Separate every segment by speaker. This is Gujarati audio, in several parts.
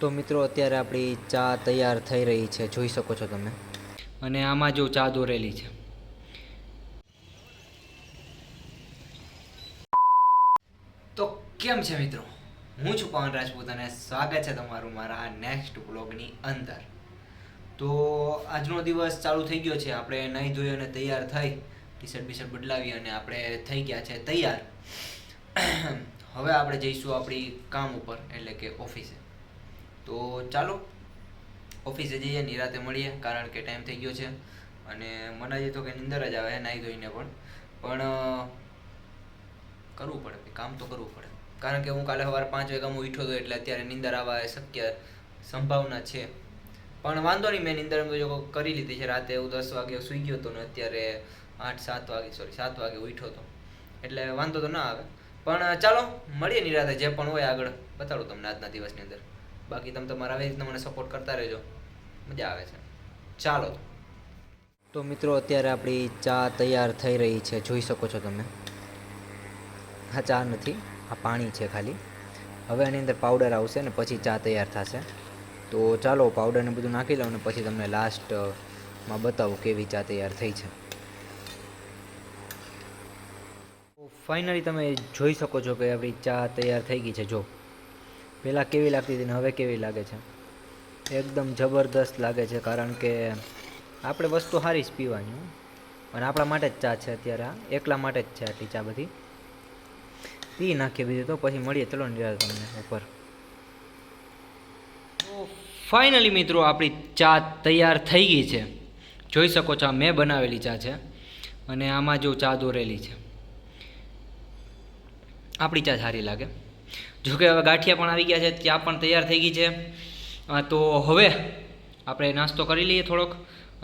Speaker 1: તો મિત્રો અત્યારે આપણી ચા તૈયાર થઈ રહી છે. જોઈ શકો છો તમે. અને આમાં જો ચા દોરેલી છે. તો કેમ છે મિત્રો? હું છું પવન રાજપૂત અને સ્વાગત છે તમારું મારા નેક્સ્ટ બ્લોગની અંદર. તો આજનો દિવસ ચાલુ થઈ ગયો છે. આપણે નહીં ધોઈ અને તૈયાર થઈ ટી શર્ટ બીશર્ટ બદલાવી અને આપણે થઈ ગયા છે તૈયાર. હવે આપણે જઈશું આપણી કામ ઉપર, એટલે કે ઓફિસે. તો ચાલો, ઓફિસે જઈએ, નિરાતે મળીએ, કારણ કે ટાઈમ થઈ ગયો છે. અને મનાજી તો કે નિંદર જ આવે, નાહી ધોઈને પણ. પણ કરવું પડે કામ તો કરવું પડે. કારણ કે હું કાલે સવારે પાંચ વાગ્યામાં ઉઠ્યો હતો એટલે અત્યારે નિંદર આવવા શક્ય સંભાવના છે. પણ વાંધો નહીં, મેં નિંદર કરી લીધી છે, રાતે હું દસ વાગે સૂઈ ગયો હતો ને અત્યારે આઠ, સાત વાગે સોરી સાત વાગે ઉઠ્યો હતો. એટલે વાંધો તો ના આવે. પણ ચાલો, મળીએ નિરાતે, જે પણ હોય આગળ. બતાડું તમને આજના દિવસની અંદર. બાકી તમે તમારા આવી રીતના મને સપોર્ટ કરતા રહેજો. મજા આવે છે. ચાલો. તો મિત્રો, અત્યારે આપણી ચા તૈયાર થઈ રહી છે. જોઈ શકો છો તમે. હા ચા નથી, આ પાણી છે ખાલી. હવે આની અંદર પાવડર આવશે ને પછી ચા તૈયાર થશે. તો ચાલો પાવડરને બધું નાખી લઉં ને પછી તમને લાસ્ટમાં બતાવું કેવી ચા તૈયાર થઈ છે. ફાઇનલી તમે જોઈ શકો છો કે આપણી ચા તૈયાર થઈ ગઈ છે. જો પહેલાં કેવી લાગતી હતી ને હવે કેવી લાગે છે? એકદમ જબરદસ્ત લાગે છે, કારણ કે આપણે વસ્તુ સારી જ પીવાની. અને આપણા માટે જ ચા છે અત્યારે આ. એકલા માટે જ છે આટલી ચા બધી. પી નાખીએ બીજું તો, પછી મળીએ. ચલો ને તમને ઉપર. ફાઇનલી મિત્રો, આપણી ચા તૈયાર થઈ ગઈ છે. જોઈ શકો છો, આ મેં બનાવેલી ચા છે અને આમાં જો ચા દોરેલી છે. આપણી ચા સારી લાગે. જો કે હવે ગાંઠિયા પણ આવી ગયા છે, ચા પણ તૈયાર થઈ ગઈ છે. તો હવે આપણે નાસ્તો કરી લઈએ થોડોક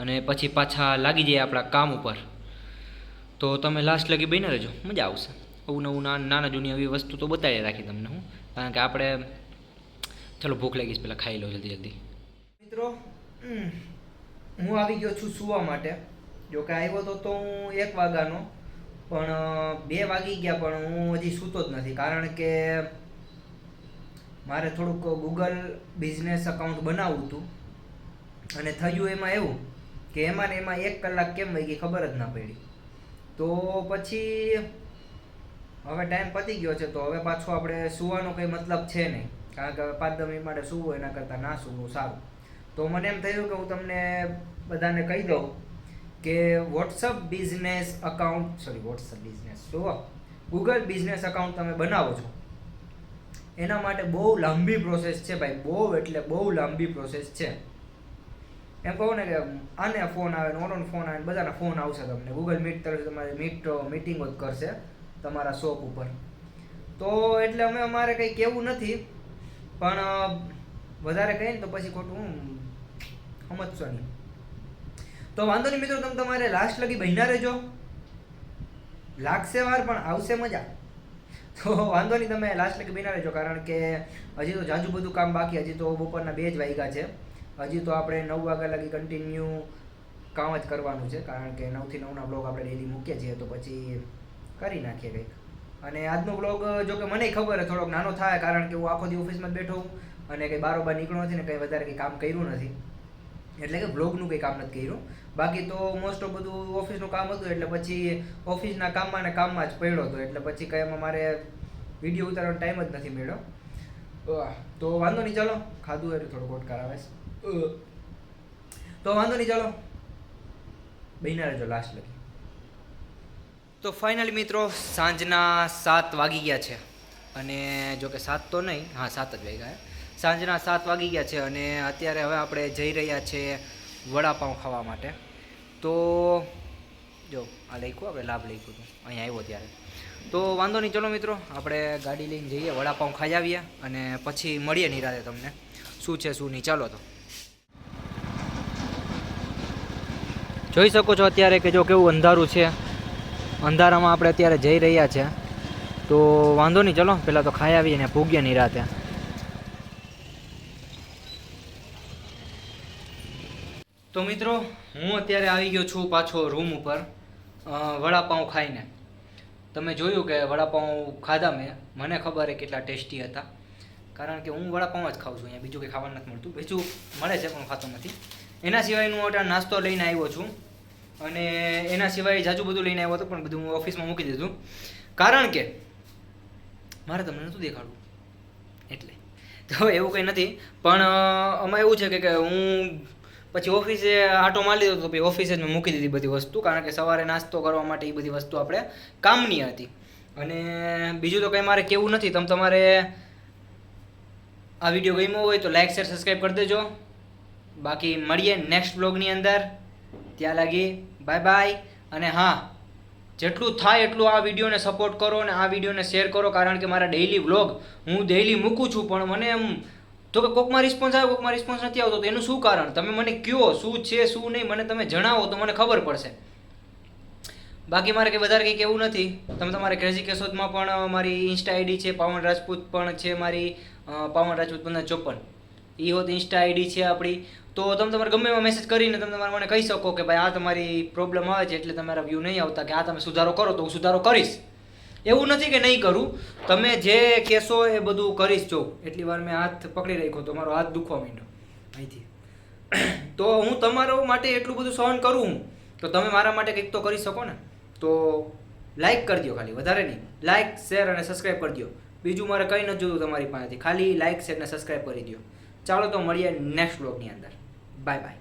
Speaker 1: અને પછી પાછા લાગી જઈએ આપણા કામ ઉપર. તો તમે લાસ્ટ લગી બહીને રહેજો, મજા આવશે. આવું નવું નાના જૂની આવી વસ્તુ તો બતાવી રાખી તમને હું. કારણ કે આપણે, ચલો ભૂખ લાગી છે પહેલાં ખાઈ લો જલ્દી જલ્દી. મિત્રો હું આવી ગયો છું સુવા માટે. જો કે આવ્યો તો તો હું એક વાગ્યાનો, પણ બે વાગી ગયા, પણ હું હજી સૂતો જ નથી. કારણ કે મારે થોડુંક ગૂગલ બિઝનેસ અકાઉન્ટ બનાવવું હતું. અને થયું એમાં એવું કે એમાં ને એમાં એક કલાક કેમ વહી ગઈ ખબર જ ના પડી. તો પછી હવે ટાઈમ પતી ગયો છે, તો હવે પાછો આપણે સુવાનો કંઈ મતલબ છે નહીં. કારણ કે હવે પાંચ દસ માટે સૂવું, એના કરતાં ના સૂવું, સારું. તો મને એમ થયું કે હું તમને બધાને કહી દઉં કે WhatsApp business account sorry WhatsApp business જુઓ. ગૂગલ બિઝનેસ અકાઉન્ટ તમે બનાવો છો. એના માટે બહુ લાંબી પ્રોસેસ છે ભાઈ, બહુ એટલે બહુ લાંબી પ્રોસેસ છે. એમ કહું ને કે આને ફોન આવે ને ઓનો ફોન આવે બધાના ફોન આવશે તમને. ગૂગલ મીટ તરફ તમારે મીટ મિટિંગો જ કરશે તમારા શોપ ઉપર. તો એટલે અમે અમારે કંઈ કહેવું નથી, પણ વધારે કહીએ ને તો પછી ખોટું સમજશો નહીં. તો વાંધો નહીં મિત્રો, તમે તમારે લાસ્ટ લગી બહેના રહેજો. લાગશે વાર, પણ આવશે મજા. તો વાંધો નહીં, તમે લાસ્ટ લગી બહેના રહેજો, કારણ કે હજી તો જાજુ બધું કામ બાકી, હજી તો બપોરના બે જ વાગ્યા છે. હજી તો આપણે નવ વાગ્યા લગી કન્ટિન્યુ કામ જ કરવાનું છે, કારણ કે નવથી નવના બ્લોગ આપણે ડેલી મૂકીએ છીએ, તો પછી કરી નાખીએ કંઈક. અને આજનો બ્લોગ જો કે મને ખબર થોડોક નાનો થાય, કારણ કે હું આખો દી ઓફિસમાં બેઠો હું અને કંઈ બારોબાર નીકળ્યો નથી ને કંઈ વધારે કંઈ કામ કર્યું નથી. એટલે કે બ્લોગનું કંઈ કામ નથી કર્યું. બાકી તો મોસ્ટ ઓફ બધું ઓફિસનું કામ હતું, એટલે પછી ઓફિસના કામમાં ને કામમાં જ પડ્યો હતો. એટલે પછી કંઈ મારે વીડિયો ઉતારવાનો ટાઈમ જ નથી મળ્યો. તો વાંધો નહીં, ચાલો. ખાધું એટલે થોડો કોટ અ. તો વાંધો નહીં, ચાલો. બહીના રહેજો લાસ્ટ લગી. તો ફાઇનલી મિત્રો, સાંજના સાત વાગી ગયા છે. અને જો કે સાત તો નહીં, હા, સાત જ વાગ્યા સાંજના સાત વાગી ગયા છે અને અત્યારે હવે આપણે જઈ રહ્યા છે વડાપાઉં ખાવા માટે. તો જો, આ લખ્યું, આપણે લાભ લખ્યું હતું. અહીંયા આવ્યો ત્યારે. તો વાંધો નહીં, ચલો મિત્રો, આપણે ગાડી લઈને જઈએ, વડાપાઉં ખાઈ આવીએ અને પછી મળીએ નિરાતે તમને. શું છે, શું નહીં, ચાલો તો. જોઈ શકો છો અત્યારે કે જો કેવું અંધારું છે. અંધારામાં આપણે અત્યારે જઈ રહ્યા છે. તો વાંધો નહીં, ચલો, પહેલાં તો ખાઈ આવીએ ને ભૂગીએ નિરાતે. તો મિત્રો, હું અત્યારે આવી ગયો છું પાછો રૂમ ઉપર વડાપાઉં ખાઈને. તમે જોયું કે વડાપાઉં ખાધા મેં. મને ખબર છે કેટલા ટેસ્ટી હતા. કારણ કે હું વડાપાઉં જ ખાઉં છું. અહીંયા બીજું કંઈ ખાવાનું નથી મળતું. બીજું મળે છે, પણ ખાતો નથી. એના સિવાયનું હું અત્યારે નાસ્તો લઈને આવ્યો છું. અને એના સિવાય જાજુ બધું લઈને આવ્યો હતો, પણ બધું હું ઓફિસમાં મૂકી દીધું. કારણ કે મારે તમને નહોતું દેખાડવું. એટલે. તો એવું કંઈ નથી. પણ આમાં એવું છે કે હું પછી ઓફિસે આટો મારી લીધો તો પછી ઓફિસે જ મૂકી દીધી બધી વસ્તુ. કારણ કે સવારે નાસ્તો કરવા માટે એ બધી વસ્તુ આપણે કામની હતી. અને બીજું તો કંઈ મારે કેવું નથી. તમે તમારે આ વીડિયો ગમ્યો હોય તો લાઈક શેર સબસ્ક્રાઈબ કરી દેજો. બાકી મળીએ નેક્સ્ટ બ્લોગની અંદર. ત્યાં લાગી બાય બાય અને હા, જેટલું થાય એટલું આ વિડીયોને સપોર્ટ કરો અને આ વિડીયોને શેર કરો. કારણ કે મારા ડેઇલી વ્લોગ હું ડેઇલી મૂકું છું. પણ મને એમ તો કે કોકમાં રિસ્પોન્સ આવે, કોકમાં રિસ્પોન્સ નથી આવતો, તો એનું શું કારણ? તમે મને કયો, શું છે, શું નહીં, મને તમે જણાવો તો મને ખબર પડશે. બાકી મારે કંઈ વધારે કંઈ કહેવું નથી. તમે તમારે ક્રેઝી કેશોદમાં પણ મારી ઇન્સ્ટા આઈડી છે, પાવન રાજપૂત પણ છે મારી પાવન રાજપૂત પંદર ચોપન. એ હોત ઇન્સ્ટા આઈડી છે આપણી તો તમે તમારે ગમે એમાં મેસેજ કરીને તમે તમારે મને કહી શકો કે ભાઈ આ તમારી પ્રોબ્લેમ આવે છે, એટલે તમારા વ્યૂ નહીં આવતા, કે આ તમે સુધારો કરો તો હું સુધારો કરીશ. એવું નથી કે નહીં કરું. તમે જે કહેશો એ બધું કરીશ જો. એટલી વાર મેં હાથ પકડી રાખ્યો તો મારો હાથ દુખવા માંડ્યો. અહીંથી. તો હું તમારો માટે એટલું બધું સહન કરું હું. તો તમે મારા માટે કંઈક તો કરી શકો ને. તો લાઈક કરી દો ખાલી, વધારે નહીં. લાઈક શેર અને સબસ્ક્રાઈબ કરી દો બીજું મારે કંઈ નથી જોતું તમારી પાસેથી. ખાલી લાઈક શેર અને સબસ્ક્રાઈબ કરી દો ચાલો તો મળીએ નેક્સ્ટ બ્લોગની અંદર. Bye bye